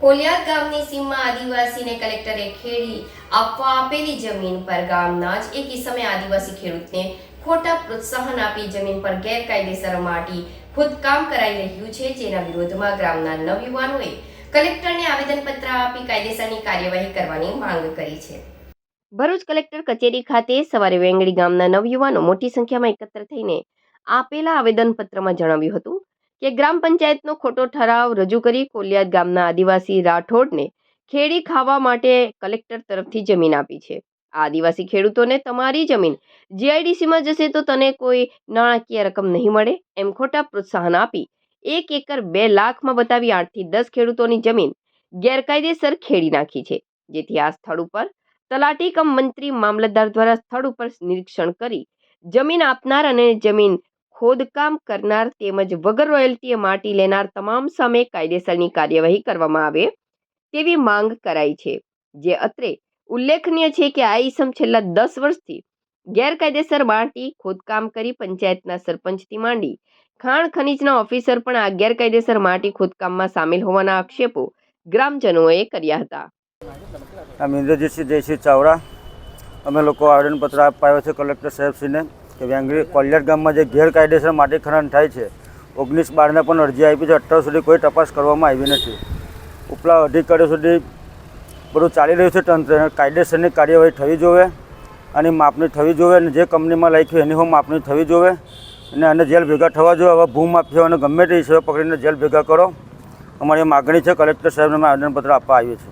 કોલિયાદ ગામની સીમમાં આદિવાસીને કલેક્ટરે ખેડી આપવા આપેલી જમીન પર ગામના જ એક ઇસમે આદિવાસી ખેડૂતને ખોટા પ્રોત્સાહન આપી જમીન પર ગેરકાયદેસર માટી ખોદકામ કરાઈ રહ્યું છે જેના વિરોધમાં ગ્રામના નવયુવાનોએ કલેક્ટરને આવેદનપત્ર આપી કાયદેસરની કાર્યવાહી કરવાની માંગ કરી છે. ભરૂચ કલેક્ટર કચેરી ખાતે સવારે વેંગડી ગામના નવયુવાનો મોટી સંખ્યામાં એકત્ર થઈને આપેલા આવેદનપત્રમાં જણાવ્યું હતું કે ગ્રામ પંચાયતનો ખોટો ઠરાવ રજૂ કરી કોલિયાદ ગામના આદિવાસી રાઠોડને ખેડી ખાવા માટે કલેક્ટર તરફથી જમીન આપી છે. આ આદિવાસી ખેડૂતોને તમારી જમીન જીઆઈડીસીમાં જશે તો તને કોઈ નાણાકીય રકમ નહીં મળે એમ ખોટા પ્રોત્સાહન આપી એક એકર બે લાખમાં બતાવી આઠથી દસ ખેડૂતોની જમીન ગેરકાયદેસર ખેડી નાખી છે. જેથી આ સ્થળ ઉપર તલાટી કમ મંત્રી મામલતદાર દ્વારા સ્થળ ઉપર નિરીક્ષણ કરી જમીન આપનાર અને જમીન ખોદકામ કરનાર તેમજ વગર રોયલ્ટીએ માટી લેનાર તમામ સામે કાયદેસરની કાર્યવાહી કરવામાં આવે તેવી માંગ કરાઈ છે. જે અત્રે ઉલ્લેખનીય છે કે આ ઈસમ છેલ્લા દસ વર્ષથી ગેરકાયદેસર માટી ખોદકામ કરી પંચાયતના સરપંચથી માંડી ખાણ ખનીજના ઓફિસર પણ આ ગેરકાયદેસર માટી ખોદકામમાં સામેલ હોવાના આક્ષેપો ગ્રામજનોએ કર્યા હતા. અમે ઇન્દ્રજીતસિંહ જયસિંહ ચાવડા. અમે લોકો આવેદનપત્ર આપવા છે કલેક્ટર સાહેબશ્રીને. કે વ્યાંગરી કોલ્યાર ગામમાં જે ગેરકાયદેસર માટી ખનન થાય છે, ઓગણીસ બારને પણ અરજી આપી છે, અત્યાર સુધી કોઈ તપાસ કરવામાં આવી નથી. ઉપલા અધિકારીઓ સુધી બધું ચાલી રહ્યું છે તંત્ર. કાયદેસરની કાર્યવાહી થવી જોઈએ અને માપણી થવી જોઈએ અને જે કંપનીમાં લખ્યું એની હું માપણી થવી જોઈએ અને આને જેલ ભેગા થવા જોઈએ. હવે ભૂમાફિયાઓને ગમે તે હિસાબે પકડીને જેલ ભેગા કરો. અમારી માગણી છે, કલેક્ટર સાહેબને આવેદનપત્ર આપવા આવ્યું છે